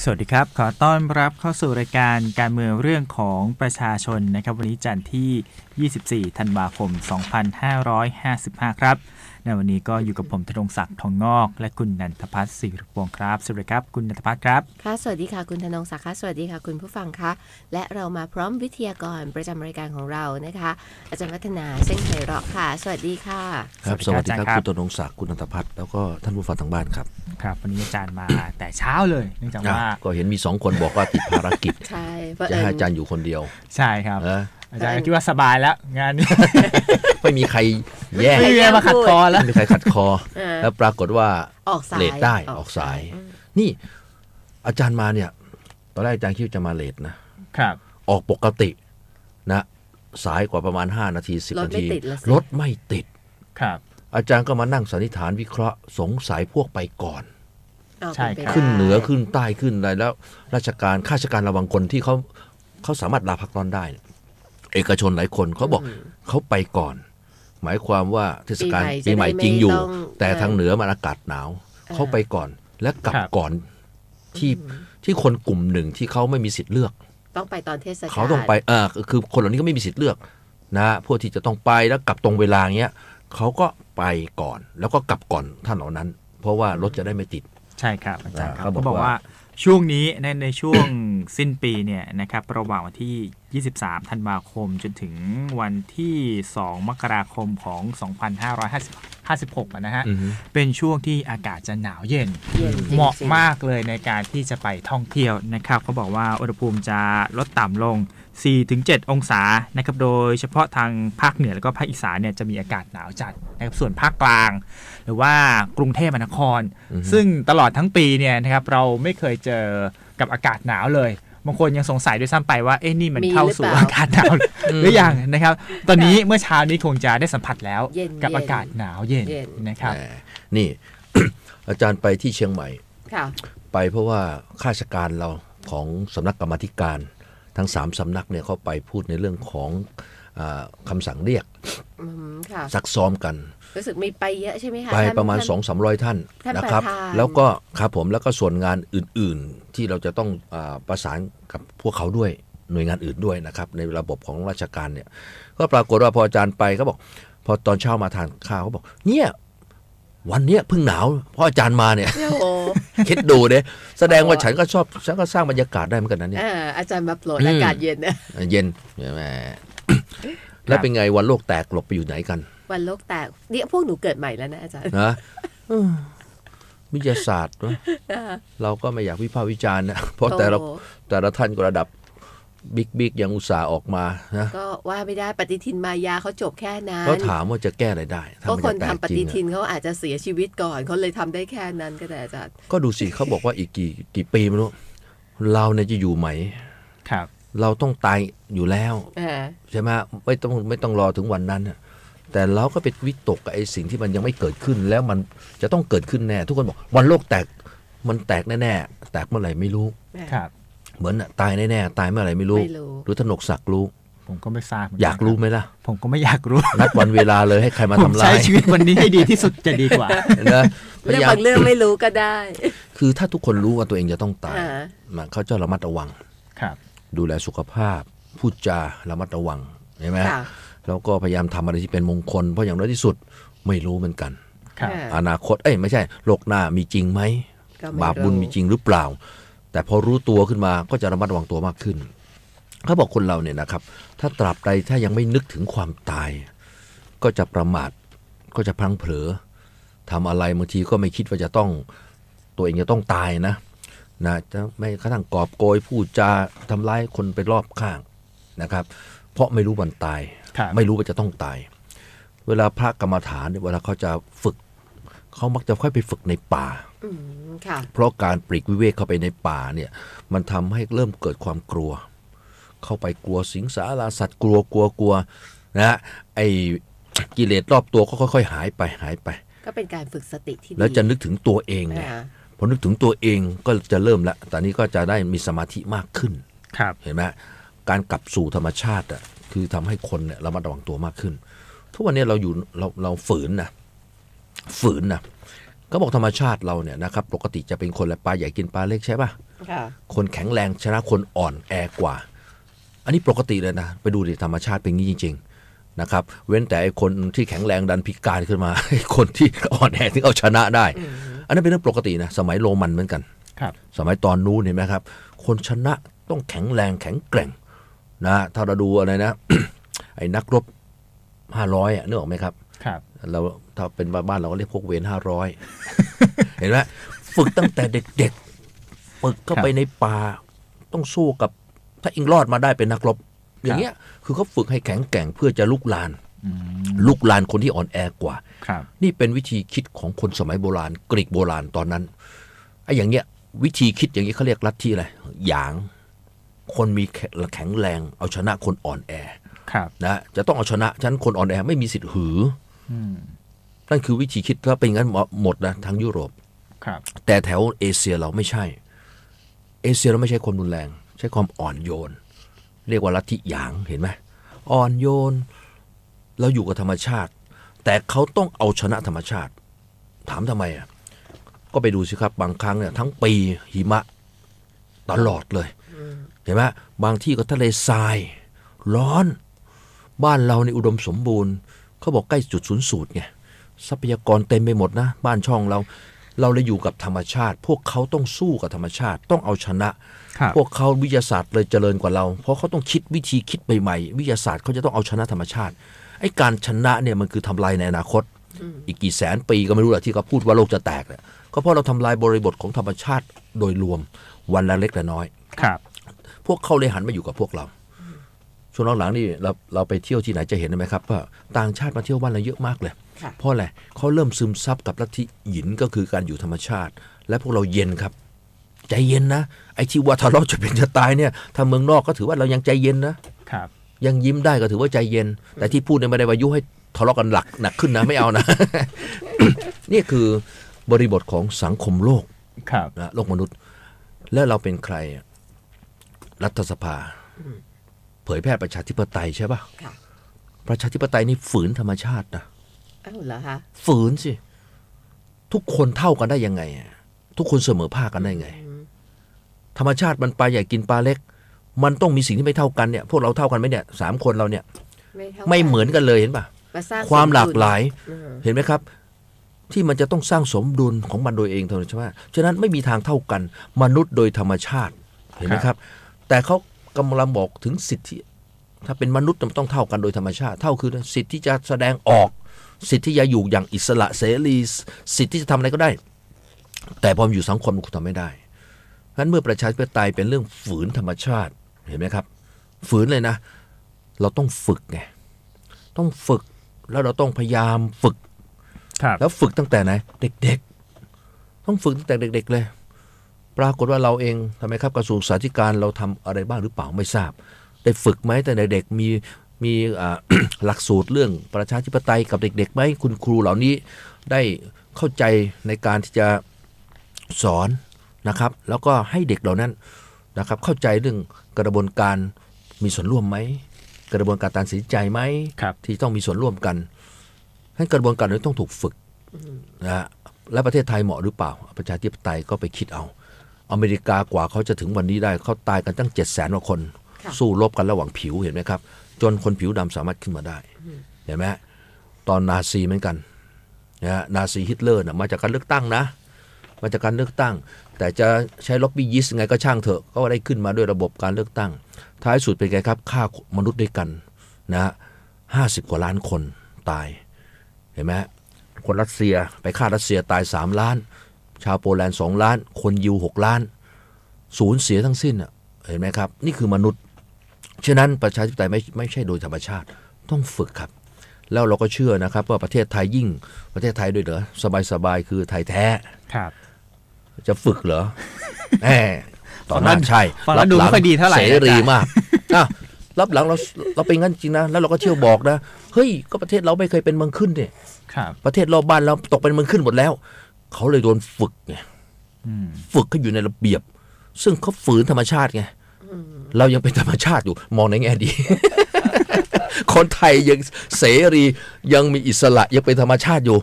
สวัสดีครับ ขอต้อนรับเข้าสู่รายการการเมืองเรื่องของประชาชนนะครับวันนี้จันทร์ที่ 24 ธันวาคม 2555 ครับ ในวันนี้ก็อยู่กับผมธนงศักดิ์ทองงอก และคุณนันทพัฒน์ศิริพงศ์ครับ สวัสดีครับ คุณนันทพัฒน์ครับ ค่ะ สวัสดีค่ะ คุณธนงศักดิ์ค่ะสวัสดีค่ะ คุณผู้ฟังคะ และเรามาพร้อมวิทยากรประจำรายการของเรานะคะ อาจารย์วัฒนาเส้นไพเราะค่ะ สวัสดีค่ะ ครับสสวัวัสสดีดีคครัรับบคุณตนงศักดิ์ คุณนันทพัฒน์ แล้วก็ท่านผู้ฟังทางบ้านครับ ครับวันนี้อาจารย์มาแต่เช้าเลยเนื่องจากว่าก็เห็นมีสองคนบอกว่าติดภารกิจใช่เพราะจะเอิให้ญอาจารย์อยู่คนเดียว ใช่ครับนะอาจารย์ก็คิดว่าสบายแล้ว งานนี้ไม่มีใครแย่งไม่มีอะไรมาขัดคอแล้วไม่มีใครขัดคอเออแล้วปรากฏว่าออกสายเลทได้ออกสายอืมนี่อาจารย์มาเนี่ย ตอนแรกอาจารย์คิดว่าจะมาเลทนะครับ ออกปกตินะ สายกว่าประมาณ 5 นาที 10รถนาไม่ทีติดละสิรถไม่ติดครับ อาจารย์ก็มานั่งสันนิษฐานวิเคราะห์สงสัยพวกไปก่อนเอา ใช่เป็ครับขึ้นไปได้เหนือขึ้นใต้ขึ้นอะไรแล้ว ราชการข้าราชการระวังคนที่เขาเขาสามารถลาพักร้อนได้เนี่ยเอกชนหลายคนเขาบอกเขาไปก่อน หมายความว่าเทศกาลปีปีใหใหม่ม่จะได้จริงอยู่ไม่ต้องแต่เออทางเหนือมันอากาศหนาวเขาไปก่อนและกลับครับก่อนที่ที่คนกลุ่มหนึ่งที่เขาไม่มีสิทธิ์เลือก ต้องไปตอนเทศกาลเขาต้องไปเออคือคนเหล่านี้ก็ไม่มีสิทธิ์เลือกนะพวกที่จะต้องไปแล้วกลับตรงเวลาเงี้ยเขาก็ไปก่อน แล้วก็กลับก่อนท่านเหล่านั้น เพราะว่ารถจะได้ไม่ติด ใช่ครับอาจารย์ครับเขาบอกเขาบอกว่าว่าช่วงนี้ในในช่วงสิ้นปีเนี่ยนะครับระหว่างวันที่ 23 ธันวาคม จนถึงวันที่ 2 มกราคมของ 2556อะนะฮะอือฮึเป็นช่วงที่อากาศจะหนาวเย็นเย็นจริงๆเหมาะมากเลยในการที่จะไปท่องเที่ยวนะครับเขาบอกว่าอุณหภูมิจะลดต่ำลง 4-7 องศานะครับ โดยเฉพาะทางภาคเหนือแล้วก็ภาคอีสานเนี่ยจะมีอากาศหนาวจัดนะครับ ส่วนภาคกลาง หรือว่ากรุงเทพมหานครอือฮึซึ่งตลอดทั้งปีเนี่ยนะครับเราไม่เคยเจอกับอากาศหนาวเลย บางคนยังสงสัยด้วยซ้ำไปว่าเอ๊ะนี่มันมีเข้าหรือสู่เปล่าอากาศหนาวหรือยังนะครับ ตอนนี้เมื่อเช้านี้คงจะได้สัมผัสแล้วเย็นกับเย็นอากาศหนาวเย็นเย็นนะครับแหมนี่อาจารย์ไปที่เชียงใหม่ค่ะไปเพราะว่าข้าราชการเราของสำนักกรรมาธิการ ทั้งสามสำนักเนี่ยเขาไปพูดในเรื่องของอาคำสั่งเรียกอืมค่ะซักซ้อมกัน รู้สึกมีไปเยอะใช่ไหมคะไปท่นประมาณท่น2 3 0 0ท่านท่านนะครับประธานแล้วก็ครับผมแล้วก็ส่วนงานอื่นๆที่เราจะต้องอาประสานกับพวกเขาด้วยหน่วยงานอื่นด้วยนะครับ ในระบบของราชการเนี่ย ก็ปรากฏว่าพออาจารย์ไปเขาบอก พอตอนเช้ามาทานข้าวเขาบอก เนี่ยวันเนี้ยเพิ่งหนาวเพราะอาจารย์มาเนี่ยโอ้โหคิดดูเด้แสดงว่าฉันก็ชอบฉันก็สร้างบรรยากาศได้เหมือนกันนะเนี่ยอ่าอาจารย์มาโปรดอืมอากาศเย็นนะเย็นใช่ไหมแล้วเป็นไงวันโลกแตกหลบไปอยู่ไหนกัน วันโลกแตกเนี่ยพวกหนูเกิดใหม่แล้วนะอาจารย์นะเออวิทยาศาสตร์เนอะเราก็ไม่อยากวิพากษ์วิจารณ์นะเพราะแต่ละโอ้แต่ละท่านก็ระดับบิ๊กบิ๊กยังอุตส่าห์ออกมานะก็ว่าไม่ได้ปฏิทินมายาเขาจบแค่นั้นเขาถามว่าจะแก้อะไรได้ถ้าก็มันคจะนแตทำกปจริฏิงทินอะเขาอาจจะเสียชีวิตก่อนเขาเลยทำได้แค่นั้นก็ได้อาจารย์ก็ดูสิเขาบอกว่าอีกกี่กี่ปีไม่รู้เราเนี่ยจะอยู่ไหมครับ เราต้องตายอยู่แล้วอ่าใช่ไหมไม่ต้องไม่ต้องรอถึงวันนั้นน่ะ แต่เราก็เป็นวิตกกับไอ้สิ่งที่มันยังไม่เกิดขึ้น แล้วมันจะต้องเกิดขึ้นแน่ ทุกคนบอกวันโลกแตกมันแตกแน่ๆแตกเมื่อไหร่ไม่รู้ ครับ เหมือนน่ะตายแน่ๆตายเมื่อไหร่ไม่รู้ ไม่รู้หรือธนกศักดิ์รู้ ผมก็ไม่ทราบเหมืนนอยากรู้ไหมล่ะ ผมก็ไม่อยากรู้ นัดวันเวลาเลยให้ใครมาผมทำลาใช้ยชีวิตวันนี้ให้ดีที่สุดจะดีกว่า นะพเรื่องยายามบางเรื่องไม่รู้ก็ได้คือถ้าทุกคนรู้ว่าตัวเองจะต้องตายอ่ามันเขาจะระมัดระวัง ครับ ดูแลสุขภาพ พูดจาระมัดระวังใช่ไหมค่ะ แล้วก็พยายามทำอะไรที่เป็นมงคล เพราะอย่างน้อยที่สุดไม่รู้เหมือนกันครับค่ะอนาคตเอ้ยไม่ใช่โลกหน้ามีจริงไหมก็ไม่บาปบุญมีจริงหรือเปล่า แต่พอรู้ตัวขึ้นมาก็จะระมัดระวังตัวมากขึ้นเขาบอกคนเราเนี่ยนะครับ ถ้าตราบใดถ้ายังไม่นึกถึงความตาย ก็จะประมาทก็จะพลังเผลอทำอะไรบางทีก็ไม่คิดว่าจะต้องตัวเองจะต้องตายนะนะจะไม่กระทั่งกอบโกยพูดจาทำร้ายคนไปรอบข้างนะครับ เพราะไม่รู้วันตายครับ ไม่รู้ว่าจะต้องตาย เวลาพระกรรมฐานเนี่ยเวลาเขาจะฝึก เขามักจะค่อยไปฝึกในป่าอืมค่ะเพราะการปลีกวิเวกเข้าไปในป่าเนี่ย มันทำให้เริ่มเกิดความกลัว เข้าไปกลัวสิงสาราสัตว์กลัวกลัวกลัวนะฮะไอ้กิเลสรอบตัวก็ค่อย ๆ หายไปหายไป ก็เป็นการฝึกสติที่ดีแล้วจะนึกถึงตัวเองไงอ่าพอนึกถึงตัวเองก็จะเริ่มแล้วตอนนี้ก็จะได้มีสมาธิมากขึ้นครับเห็นไหมการกลับสู่ธรรมชาติอะ คือทำให้คนเนี่ยระมัดระวังตัวมากขึ้น ทุกวันนี้เราอยู่เราเราฝืนนะฝืนนะก็บอกธรรมชาติเราเนี่ยนะครับปกติจะเป็นคนละปลาใหญ่กินปลาเล็กใช่ป่ะอค่ะคนแข็งแรงชนะคนอ่อนแอกว่า อันนี้ปกติเลยนะ ไปดูดิธรรมชาติเป็นอย่างนี้จริง ๆนะครับ เว้นแต่ไอ้คนที่แข็งแรงดันพิการขึ้นมาไอ้คนที่อ่อนแอถึงเอาชนะได้ อันนั้นเป็นเรื่องปกตินะสมัยโรมันเหมือนกันครับสมัยตอนนู้นเห็นไหมครับ คนชนะต้องแข็งแรงแข็งแกร่ง นะถ้าเราดูอะไรนะ ไอ้นักรบห้าร้อยอะนึกออกไหมครับครับ เราถ้าเป็นบ้านเราก็เรียกพวกเวนห้าร้อยเห็นไหมฝึกตั้งแต่เด็กๆฝึกเข้าไปในป่า ต้องสู้กับ ถ้าอิงรอดมาได้เป็นนักรบ อย่างเงี้ย คือเขาฝึกให้แข็งแกร่งเพื่อจะลุกลานอืมลุกลานคนที่อ่อนแอกว่าครับนี่เป็นวิธีคิดของคนสมัยโบราณ กรีกโบราณตอนนั้นไอ้อย่างเงี้ย วิธีคิดอย่างนี้เขาเรียกลัทธิอะไรหยาง คนมีแข็งแรง เอาชนะคนอ่อนแอครับนะจะต้องเอาชนะฉะนันคนอ่อนแอไม่มีสิทธิ์หืออืมนั่นคือวิธีคิดถ้าเป็นอย่างนั้นหมดนะทั้งยุโรปครับแต่แถวเอเชียเราไม่ใช่ เอเชียเราไม่ใช่ความรุนแรง ใช้ความอ่อนโยน เรียกว่าลัทธิหยางเห็นไหมอ่อนโยน เราอยู่กับธรรมชาติ แต่เขาต้องเอาชนะธรรมชาติ ถามทำไมอะก็ไปดูสิครับบางครั้งเนี่ยทั้งปีหิมะตลอดเลย เห็นไหมบางที่ก็ทะเลทราย ร้อน บ้านเราในอุดมสมบูรณ์ เขาบอกใกล้จุดศูนย์สูตรไงทรัพยากรเต็มไปหมดนะ บ้านช่องเรา เราเลยอยู่กับธรรมชาติ พวกเขาต้องสู้กับธรรมชาติ ต้องเอาชนะครับพวกเขาวิทยาศาสตร์เลยเจริญกว่าเรา เพราะเขาต้องคิดวิธีคิดใหม่ๆวิทยาศาสตร์เขาจะต้องเอาชนะธรรมชาติไอ้การชนะเนี่ยมันคือทำลายในอนาคต อีกกี่แสนปีก็ไม่รู้แหละที่เขาพูดว่าโลกจะแตกเนี่ยก็เพราะเราทำลายบริบทของธรรมชาติโดยรวมวันละเล็กละน้อยครับ พวกเขาเลยหันมาอยู่กับพวกเรา ช่วงหลังๆนี่เราเราไปเที่ยวที่ไหนจะเห็นไหมครับว่าต่างชาติมาเที่ยวบ้านเราเยอะมากเลยค่ะเพราะอะไรเขาเริ่มซึมซับกับลัทธิหยินก็คือการอยู่ธรรมชาติ และพวกเราเย็นครับ ใจเย็นนะไอ้ที่ว่าทะเลาะจะเป็นจะตายเนี่ยถ้าเมืองนอกก็ถือว่าเรายังใจเย็นนะครับยังยิ้มได้ก็ถือว่าใจเย็น แต่ที่พูดเนี่ยไม่ได้วายุให้ทะเลาะกันหลักหนักขึ้นนะไม่เอานะนี่คือบริบทของสังคมโลกครับนะโลกมนุษย์ แล้วเราเป็นใครอะ รัฐสภา เผยแพร่ประชาธิปไตยใช่ปะค่ะ ประชาธิปไตยนี่ฝืนธรรมชาตินะอ้าวเหรอคะฝืนสิ ทุกคนเท่ากันได้ยังไงอะทุกคนเสมอภาคกันได้ไง ธรรมชาติมันปลาใหญ่กินปลาเล็ก มันต้องมีสิ่งที่ไม่เท่ากันเนี่ยพวกเราเท่ากันไหมเนี่ยสามคนเราเนี่ย ไม่เท่าไม่เหมือนกันเลยเห็นปะมาสร้างความหลากหลายอืมเห็นไหมครับที่มันจะต้องสร้างสมดุลของมันโดยเองเท่านั้นใช่ไหมฉะนั้นไม่มีทางเท่ากัน มนุษย์โดยธรรมชาติ เห็นไหมครับ แต่เขากำลังบอกถึงสิทธิ ถ้าเป็นมนุษย์มันต้องเท่ากันโดยธรรมชาติ เท่าคือสิทธิที่จะแสดงออก สิทธิที่จะอยู่อย่างอิสระเสรี สิทธิที่จะทำอะไรก็ได้ แต่พอมาอยู่สังคมคุณทำไม่ได้เพราะฉะนั้นเมื่อประชาธิปไตยเป็นเรื่องฝืนธรรมชาติเห็นไหมครับ ฝืนเลยนะ เราต้องฝึกไงต้องฝึกแล้วเราต้องพยายามฝึกครับแล้วฝึกตั้งแต่ไหนเด็ก ๆ ต้องฝึกตั้งแต่เด็ก ๆ เลย ปรากฏว่าเราเองทำไมครับกระทรวงสาธารณการเราทำอะไรบ้างหรือเปล่าไม่ทราบ ได้ฝึกไหมแต่เด็กๆมีมีอ่าหลักสูตรเรื่องประชาธิปไตยกับเด็กๆไหมคุณครูเหล่านี้ได้เข้าใจในการที่จะสอนนะครับ แล้วก็ให้เด็กเหล่านั้นนะครับ เข้าใจเรื่องกระบวนการมีส่วนร่วมไหมกระบวนการตัดสินใจไหมครับที่ต้องมีส่วนร่วมกันทั้นกระบวนการนี้ต้องถูกฝึกนะฮะและประเทศไทยเหมาะหรือเปล่า ประชาธิปไตยก็ไปคิดเอา อเมริกากว่าเขาจะถึงวันนี้ได้เขาตายกันตั้งเจ็ดแสนกว่าคนค่ะสู้รบกันระหว่างผิวเห็นไหมครับ จนคนผิวดำสามารถขึ้นมาได้ เห็นไหมตอนนาซีเหมือนกันนะฮะนาซีฮิตเลอร์นะมาจากการเลือกตั้งนะ มาจากการเลือกตั้ง แต่จะใช้ล็อบบี้ยิสไงก็ช่างเถอะก็ได้ขึ้นมาด้วยระบบการเลือกตั้ง ท้ายสุดเป็นไงครับฆ่ามนุษย์ด้วยกันนะห้าสิบกว่าล้านคนตายเห็นไหมคนรัสเซียไปฆ่ารัสเซียตายสามล้าน ชาวโปแลนด์สองล้าน คนยิวหกล้าน สูญเสียทั้งสิ้นอะเห็นไหมครับ นี่คือมนุษย์ ฉะนั้นประชาธิปไตยไม่ไม่ใช่โดยธรรมชาติต้องฝึกครับ แล้วเราก็เชื่อนะครับ ว่าประเทศไทยยิ่งประเทศไทยด้วยเหรอสบายๆคือไทยแท้ครับ จะฝึกเหรอแหมตอนนั้นใช่ฟังแล้วดูไม่ค่อยดีเท่าไหร่เสนะอาจารย์รีมากอะรับหลังเราเราเป็นงั้นจริงนะ แล้วเราก็เที่ยวบอกนะ เฮ้ย ก็ประเทศเราไม่เคยเป็นเมืองขึ้นเนี่ยครับประเทศรอบบ้านเราตกเป็นเมืองขึ้นหมดแล้ว เขาเลยโดนฝึกไงอืมฝึกให้อยู่ในระเบียบ ซึ่งเขาฝืนธรรมชาติไงเรายังเป็นธรรมชาติอยู่ มองในแง่ดี คนไทยยังเสรียังมีอิสระยังเป็นธรรมชาติอยู่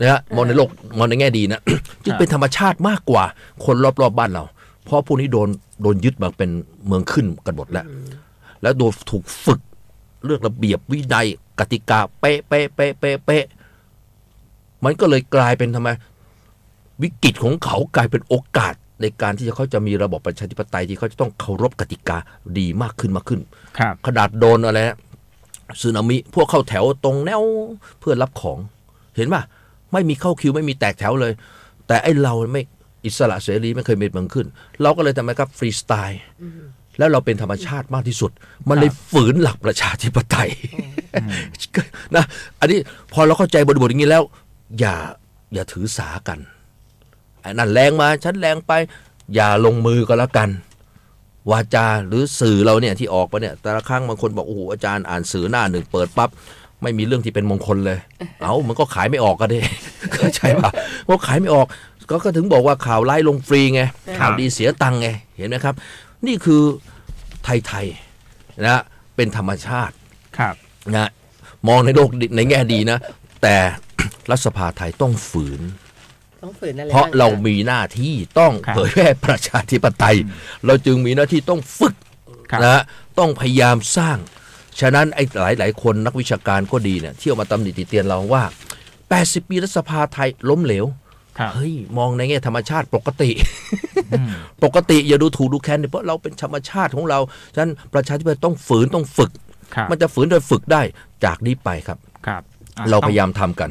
นะฮะมองในโลกมองในแง่ดีนะจึงเป็นธรรมชาติมากกว่า คนรอบๆบ้านเรา เพราะพวกนี้โดนโดนยึดมาเป็นเมืองขึ้นกันหมดแล้ว แล้วโดนถูกฝึกเรื่องระเบียบวินัยกติกาเป๊ะเป๊ะเป๊ะเป๊ะเป๊ะมันก็เลยกลายเป็นทำไม วิกฤตของเขากลายเป็นโอกาสในการที่เขาจะมีระบบประชาธิปไตยที่เขาจะต้องเคารพกติกาดีมากขึ้นมากขึ้นครับขนาดโดนอะไรนะสึนามิพวกเข้าแถวตรงแนวเพื่อรับของ เห็นป่ะไม่มีเข้าคิวไม่มีแตกแถวเลย แต่ไอ้เราไม่อิสระเสรีไม่เคยมีเมืองขึ้น เราก็เลยทำไมครับฟรีสไตล์แล้วเราเป็นธรรมชาติมากที่สุด มันเลยฝืนหลักประชาธิปไตยนะอันนี้พอเราเข้าใจบริบทอย่างนี้แล้ว อย่าอย่าถือสากันไอ้ นั่นแรงมาฉันแรงไป อย่าลงมือก็แล้วกัน วาจาหรือสื่อเราเนี่ยที่ออกไปเนี่ย แต่ละครั้งบางคนบอกโอ้โหอาจารย์อ่านสื่อหน้าหนึ่งเปิดปั๊บไม่มีเรื่องที่เป็นมงคลเลย เอามันก็ขายไม่ออกกันดิเข้าใจป่ะเพราะขายไม่ออก ก็ก็ถึงบอกว่าข่าวไล่ลงฟรีไง ข่าวดีเสียตังค์ไง เห็นไหมครับ นี่คือไทยๆนะเป็นธรรมชาติครับนะมองในโลกดีในแง่ดีนะ แต่รัฐสภาไทยต้องฝืน ต้องฝืนอะไรเพราะบ้งเราคมีหน้าที่ต้องครับเผยแพร่ประชาธิปไตย เราจึงมีหน้าที่ต้องฝึกครับนะฮะต้องพยายามสร้าง ฉะนั้นไอ้หลายหลาย ๆ คนนักวิชาการก็ดีเนี่ยเที่ยวมาตำหนิติเตียนเราว่า 80 ปีรัฐสภาไทยล้มเหลวครับเฮ้ยมองในแง่ธรรมชาติปกติอืมปกติอย่าดูถูกดูแคลนดิเพราะเราเป็นธรรมชาติของเรา ฉะนั้นประชาธิปไตยต้องฝืนต้องฝึกครับมันจะฝืนโดยฝึกได้จากนี้ไปครับครับอะเราต้องพยายามทำกัน